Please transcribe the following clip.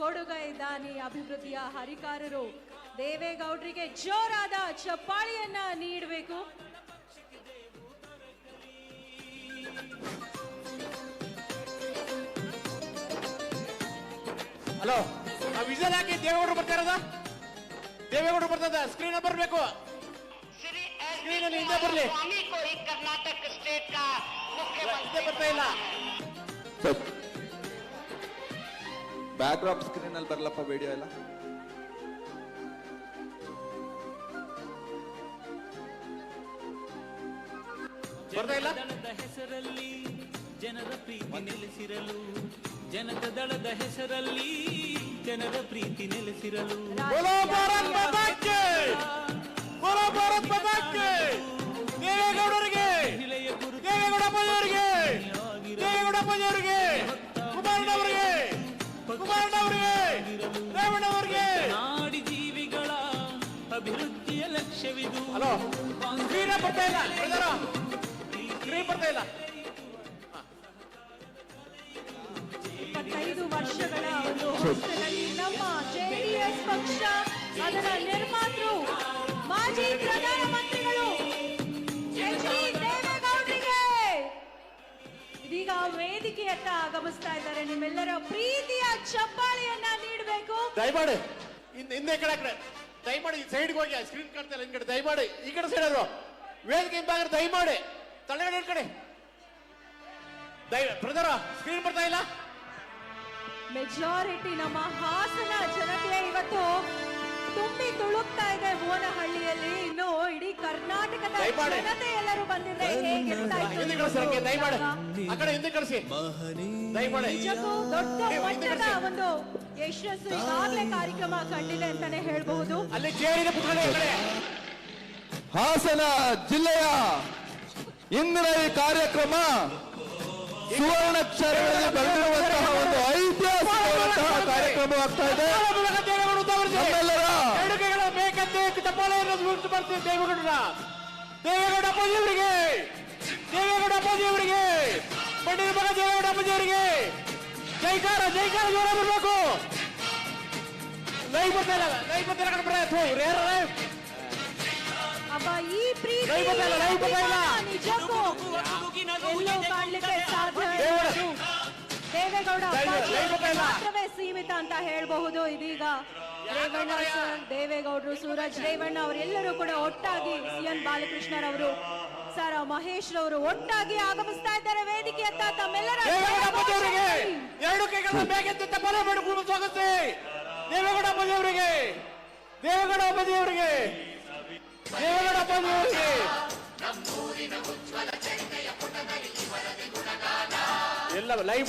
ಕೊಡುಗ ಇದ್ದಾನೆ ಅಭಿವೃದ್ಧಿಯ ಹರಿಕಾರರು. ದೇವೇಗೌಡರಿಗೆ ಜೋರಾದ ಚಪ್ಪಾಳಿಯನ್ನ ನೀಡಬೇಕು. ಹಲೋ ವಿಜಲ್ ಹಾಕಿ ದೇವೇಗೌಡರು ಬರ್ತಾರದ ದೇವೇಗೌಡರು ಬರ್ತದ ಸ್ಕ್ರೀನ್ ಬರ್ಬೇಕು. ಸ್ಕ್ರೀನ್ ಹಿಂದೆ ಬರ್ಲಿ. ಕರ್ನಾಟಕ ಸ್ಟೇಟ್ ಬರ್ತಾ ಇಲ್ಲ. ಬ್ಯಾಕ್ ಡ್ರಾಪ್ ಸ್ಕ್ರೀನ್ ಅಲ್ಲಿ ಬರ್ಲಪ್ಪ ವಿಡಿಯೋ ಎಲ್ಲ. ಬರ್ತಾ ಇಲ್ಲ? ದಳದ ಹೆಸರಲ್ಲಿ ಜನರ ಪ್ರೀತಿ ನೆಲೆಸಿರಲು ಜನತ ದಳದ ಹೆಸರಲ್ಲಿ ಜನರ ಪ್ರೀತಿ ನೆಲೆಸಿರಲು! ದೇವೇಗೌಡರಿಗೆ! ಮಹಿಳೆಯ ಗುರು ನಾಡಿ ಜೀವಿಗಳ ಅಭಿವೃದ್ಧಿಯ ಲಕ್ಷ್ಯವಿದು. ಹಲೋ ಬರ್ತಾ ಇಲ್ಲ ಬರ್ತಾ ಇಲ್ಲ. ಇಪ್ಪತ್ತೈದು ವರ್ಷಗಳ ನಮ್ಮ ಜೆಡಿಎಸ್ ಪಕ್ಷ ಅದರ ನಿರ್ಮಾತೃ ಮಾಜಿ ಇದೀಗ ವೇದಿಕೆಯತ್ತ ಆಗಮಿಸ್ತಾ ಇದ್ದಾರೆ. ನಿಮ್ಮೆಲ್ಲರ ಪ್ರೀತಿಯ ಚಪ್ಪಾಳಿಯನ್ನ ನೀಡಬೇಕು. ದಯಮಾಡಿ ಹಿಂದೆ ಹಿಂದೆ ಕಡೆ ಕಡೆ. ದಯಮಾಡಿ ಈ ಸೈಡ್ಗೆ ಹೋಗಿ ಸ್ಕ್ರೀನ್ ಕಾಣ್ತಾ ಇಲ್ಲ ಕಡೆ ದಯಮಾಡಿ ಈ ಕಡೆ ಸೈಡ್ ಅವರು ವೇದಿಕೆ ಹಿಂಭಾಗ ದಯಮಾಡಿ. ತಲೆಗಡೆ ಕಡೆ ದಯ ಬ್ರದರ ಸ್ಕ್ರೀನ್ ಬರ್ತಾ ಇಲ್ಲ? ಮೆಜಾರಿಟಿ ನಮ್ಮ ಹಾಸನ ಜನತೆ ಇವತ್ತು ತುಂಬಿ ತುಳುಕ್ತಾ ಇದೆ ಮೋನಹಳ್ಳಿಯಲ್ಲಿ ಇನ್ನು ಇಡೀ ಕರ್ನಾಟಕದ ದಯಮಾಡಿ. ಜನತೆ ಎಲ್ಲರೂ ಬಂದಿದ್ರೆ ಹೇಗಿರ್ತಾ ಇತ್ತು ಹಿಂದೆ ನಿಮ್ಮ ಕಳಿಸಿ ಹಂಗೆ ದಯಮಾಡಿ ಪ್ರೋಗ್ರಾಮ್? ಆ ಕಡೆ ಹಿಂದೆ ಕಳಿಸಿ. ದಯಮಾಡಿ ನಿಜಕ್ಕೂ ದೊಡ್ಡ ಮಟ್ಟದ ಒಂದು ಯಶಸ್ಸು ಈಗಾಗಲೇ ಕಾರ್ಯಕ್ರಮ ಕಂಡಿದೆ ಅಂತಾನೆ ಹೇಳ್ಬಹುದು. ಅಲ್ಲಿ ಚೇರಿನ ಪುತ್ಥಳಿ ಆ ಕಡೆ. ಹಾಸನ ಜಿಲ್ಲೆಯ ಇಂದಿನ ಈ ಕಾರ್ಯಕ್ರಮ ಒಂದು ಚಪ್ಪಾಳೆಯನ್ನು ಬರ್ತೀವಿ ದೇವೇಗೌಡರ ದೇವೇಗೌಡ ಅಪ್ಪಾಜಿಯವರಿಗೆ ದೇವೇಗೌಡ ಅಪ್ಪಾಜಿಯವರಿಗೆ ಪಂಡಿತ ಮಗ ದೇವೇಗೌಡ ಅಪ್ಪಾಜಿಯವರಿಗೆ ಜೈಕಾರ ಜೈಕಾರ ಜೋರ ಬರಬೇಕು. ಲೈವ್ ಬರ್ತಾ ಇಲ್ಲ ಲೈವ್ ಬರ್ತಾ ಕಡೆ ರೇರ ಲೈವ್ ಅಬ್ಬ ಈ ಪ್ರೀತಿ ಲೈವ್ ನಿಜಕ್ಕೂ ಎಲ್ಲೂ ಕಾಣ್ಲಿಕ್ಕೆ ಸಾಧ್ಯ ಇಲ್ಲ. ದೇವೇಗೌಡ. ಅಪ್ಪಾಜಿ ಮಾತ್ರವೇ ಸೀಮಿತ ಅಂತ ಹೇಳಬಹುದು ಇದೀಗ. ರೇವಣ್ಣ ಸರ್ ದೇವೇಗೌಡರು ಸೂರಜ್ ರೇವಣ್ಣ ಅವರೆಲ್ಲರೂ ಕೂಡ ಒಟ್ಟಾಗಿ ಸಿ ಎನ್ ಬಾಲಕೃಷ್ಣರವರು ಸರ್ ಮಹೇಶ್ ರವರು ಒಟ್ಟಾಗಿ ಆಗಮಿಸ್ತಾ ಇದ್ದಾರೆ ವೇದಿಕೆಯತ್ತ ತಮ್ಮೆಲ್ಲರ. ಎರಡು ಕೈಗಳನ್ನು ಬೇಕಂತೆ ಚಪ್ಪಾಳೆ ಮಾಡಿ ಕೂಡ ಸ್ವಾಗತಿಸಿ. ದೇವೇಗೌಡ ಅಪ್ಪಾಜಿಯವರಿಗೆ ದೇವೇಗೌಡ ಬದಿಯವರಿಗೆ ದೇವೇಗೌಡ ಅಪ್ಪಾಜಿಯವರಿಗೆ ಎಲ್ಲ ಲೈವ್